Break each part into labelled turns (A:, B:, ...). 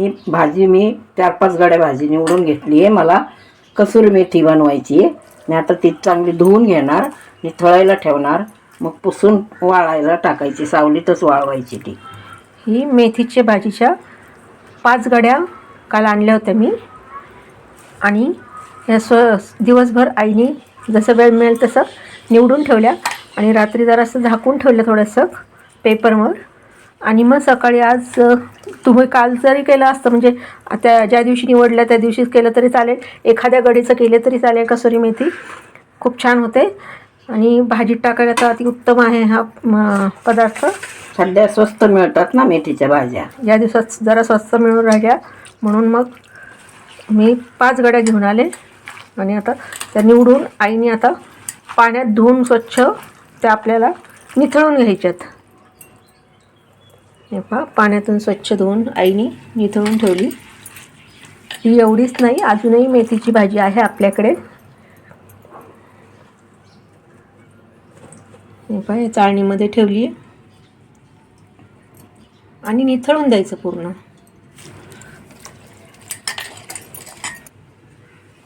A: ही भाजी मी चार पाच गड्या भाजी निवडून घेतली आहे. मला कसुरी मेथी बनवायची आहे. मी आता ती चांगली धुवून घेणार निथळायला ठेवणार मग पुसून वाळायला टाकायची सावलीतच वाळवायची ती.
B: ही मेथीच्या भाजीच्या पाच गड्या काल आणल्या होत्या मी. आणि या स्व दिवसभर आईने जसं वेळ मिळेल तसं निवडून ठेवल्या आणि रात्री जरासं झाकून ठेवलं थोडंसं पेपरवर. आणि मग सकाळी आज तुम्ही काल जरी केलं असतं म्हणजे त्या ज्या दिवशी निवडलं त्या दिवशीच केलं तरी चालेल. एखाद्या गडीचं केलं तरी चालेल कसुरी मेथी? खूप छान होते. आणि भाजीत टाकायला तर अति उत्तम आहे हा पदार्थ.
A: सध्या स्वस्त मिळतात ना मेथीच्या भाज्या.
B: या दिवसात जरा स्वस्त मिळून राहिल्या. म्हणून मग मी पाच गड्या घेऊन आले. आणि आता त्या निवडून आईने आता पाण्यात धुवून स्वच्छ त्या आपल्याला निथळून घ्यायच्यात. हे पहा पाण्यातून स्वच्छ धुवून आईने निथळून ठेवली. ही एवढीच नाही अजूनही मेथीची भाजी आहे आपल्याकडे. हे पहा हे चाळणीमध्ये ठेवली आहे आणि निथळून द्यायचं पूर्ण.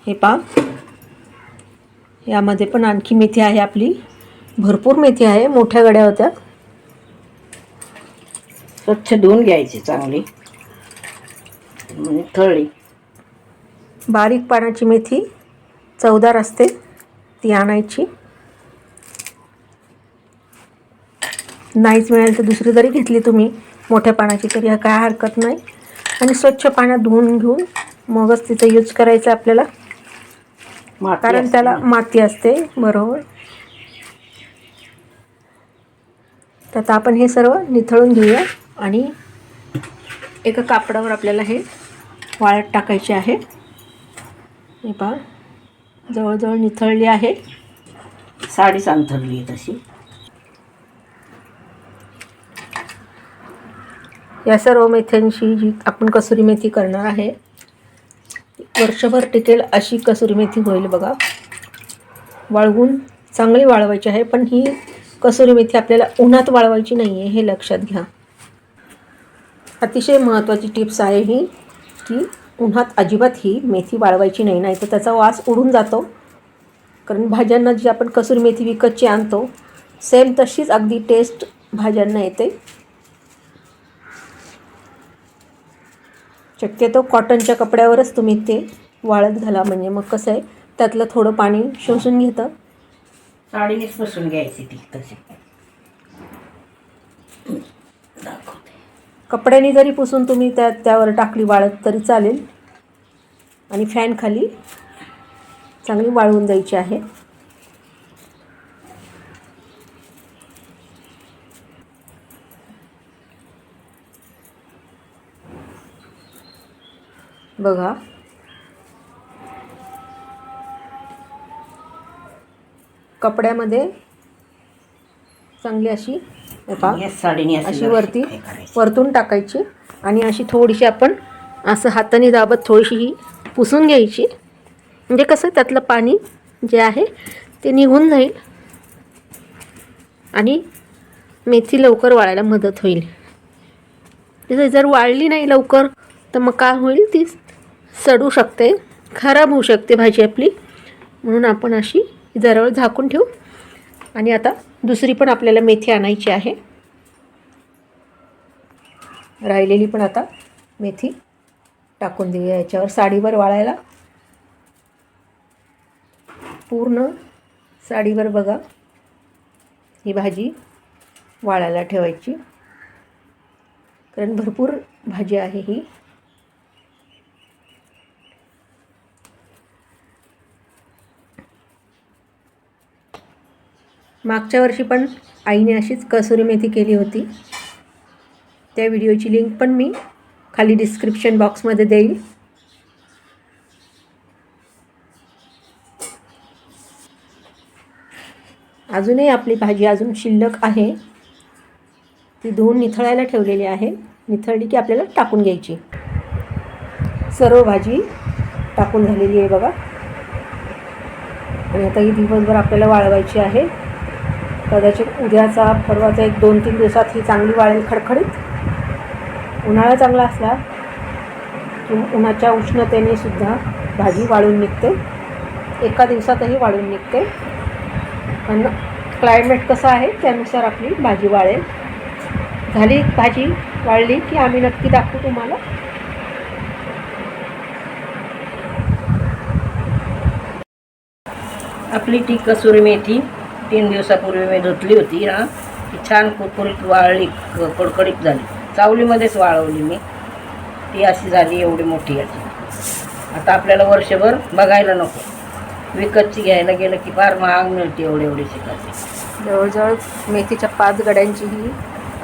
B: हे पा यामध्ये पण आणखी मेथी आहे आपली. भरपूर मेथी आहे मोठ्या गड्या होत्या.
A: स्वच्छ धुवून घ्यायची चांगली. निथळली
B: बारीक पानाची मेथी चवदार असते ती आणायची. नाहीच मिळाली तर दुसरी जरी घेतली तुम्ही मोठ्या पानाची तरी हा काय हरकत नाही. आणि स्वच्छ पाण्यात धुवून घेऊन मगच तिचं यूज करायचं आपल्याला. कारण त्याला. माती असते बरोबर. तर आता आपण हे सर्व निथळून घेऊया. आणि एका कापडावर आपल्याला हे वाळत टाकायचे आहे. हे पहा जवळजवळ निथळली आहे.
A: साडीच अंथरली आहे तशी.
B: या सर्व मेथ्यांची जी आपण कसुरी मेथी करणार आहे वर्षभर टिकेल अशी कसुरी मेथी होईल बघा. वाळवून चांगली वाळवायची आहे पण ही कसुरी मेथी आपल्याला उन्हात वाळवायची नाही आहे हे लक्षात घ्या. अतिशय महत्त्वाची टिप्स आहे ही की उन्हात अजिबात ही मेथी वाळवायची नाही नाही तर त्याचा वास उडून जातो. कारण भाज्यांना जी आपण कसुरी मेथी विकतची आणतो सेम तशीच अगदी टेस्ट भाज्यांना येते. शक्यतो कॉटनच्या कपड्यावरच तुम्ही ते वाळत घाला म्हणजे मग कसं आहे त्यातलं थोडं पाणी शोषून घेतं.
A: साडीनेच पुसून घ्यायची ती तशी.
B: कपड्याने जरी पुसून तुम्ही त्या त्यावर टाकली वाळत तरी चालेल. आणि फॅन खाली चांगली वाळवून द्यायची आहे. बघा. कपड्यामध्ये चांगली अशी हे
A: साडीने
B: अशी वरती. वरतून टाकायची. आणि अशी थोडीशी आपण असं हाताने दाबत थोडीशी ही पुसून घ्यायची. म्हणजे कसं त्यातलं पाणी जे आहे ते निघून जाईल. आणि मेथी लवकर वाळायला मदत होईल. तिथे जर वाळली नाही लवकर तर मग काय होईल? ती सडू शकते. खराब होऊ शकते भाजी आपली. म्हणून आपण अशी जरा वेळ झाकून ठेवू. आणि आता दुसरी पण आपल्याला मेथी आणायची आहे. राहिलेली पण आता मेथी टाकून देऊया याच्यावर साडीवर वाळायला. पूर्ण साडीवर बघा. ही भाजी वाळायला ठेवायची. कारण भरपूर भाजी आहे ही. मागच्या वर्षी पण आईने अशीच कसुरी मेथी केली होती. त्या व्हिडिओची लिंक पण मी खाली डिस्क्रिप्शन बॉक्समध्ये देईल. अजूनही आपली भाजी अजून शिल्लक आहे. ती धुवून निथळायला ठेवलेली आहे. निथळली की आपल्याला टाकून घ्यायची. सर्व भाजी टाकून झालेली आहे बघा. आणि आता ही दिवसभर आपल्याला वाळवायची आहे. कदाचित उद्याचा परवाचा एक दोन तीन दिवसात ही चांगली वाळेल खडखडीत. उन्हाळा चांगला असला की उन्हाच्या उष्णतेने सुद्धा भाजी वाळून निघते. एका दिवसातही वाळून निघते. पण क्लायमेट कसं आहे त्यानुसार आपली भाजी वाळेल. झाली भाजी वाळली की आम्ही नक्की दाखवू तुम्हाला.
A: आपली ती कसुरी मेथी तीन दिवसापूर्वी मी धुतली होती ना ती छान कुरकुरीत वाळली क- कडकडीत झाली. चावलीमध्येच वाळवली मी. ती अशी झाली एवढी मोठी अशी आता आपल्याला वर्षभर बघायला नको. विकतची घ्यायला गेलं की फार महाग मिळते एवढी एवढी शिकायची.
B: जवळजवळ मेथीच्या पाच गड्यांची ही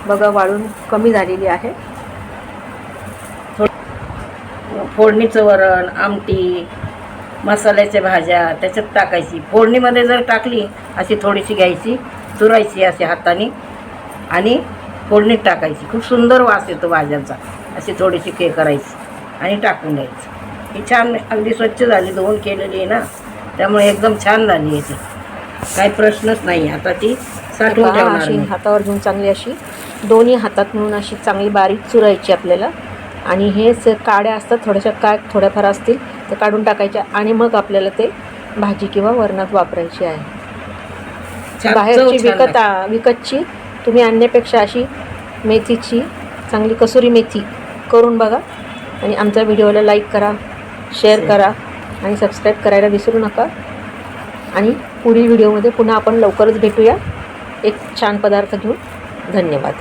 B: बघा वाळून कमी झालेली आहे.
A: फोडणीचं वरण आमटी मसाल्याच्या भाज्या त्याच्यात टाकायची. फोडणीमध्ये जर टाकली अशी थोडीशी घ्यायची चुरायची अशी हाताने आणि फोडणीत टाकायची. खूप सुंदर वास येतो भाज्यांचा. अशी थोडीशी के करायची आणि टाकून द्यायची. ही छान अगदी स्वच्छ झाली धुवून केलेली आहे ना. त्यामुळे एकदम छान झाली आहे ती. काही प्रश्नच नाही. आता ती साठवून ठेवणार
B: अशी. हातावर घेऊन चांगली अशी दोन्ही हातात म्हणून अशी चांगली बारीक चुरायची आपल्याला. आणि हे काड्या असतात थोड्याशा काय थोड्याफार असतील तर काढून टाकायच्या आणि मग आपल्याला ते भाजी किंवा वरणात वापरायची आहे. बाहेरची विकत विकतची तुम्ही आणण्यापेक्षा अशी मेथीची चांगली कसुरी मेथी करून बघा आणि आमच्या व्हिडिओला लाईक करा शेअर. करा आणि सबस्क्राईब करायला विसरू नका. आणि पुढील व्हिडिओमध्ये पुन्हा आपण लवकरच भेटूया. एक छान पदार्थ घेऊन धन्यवाद.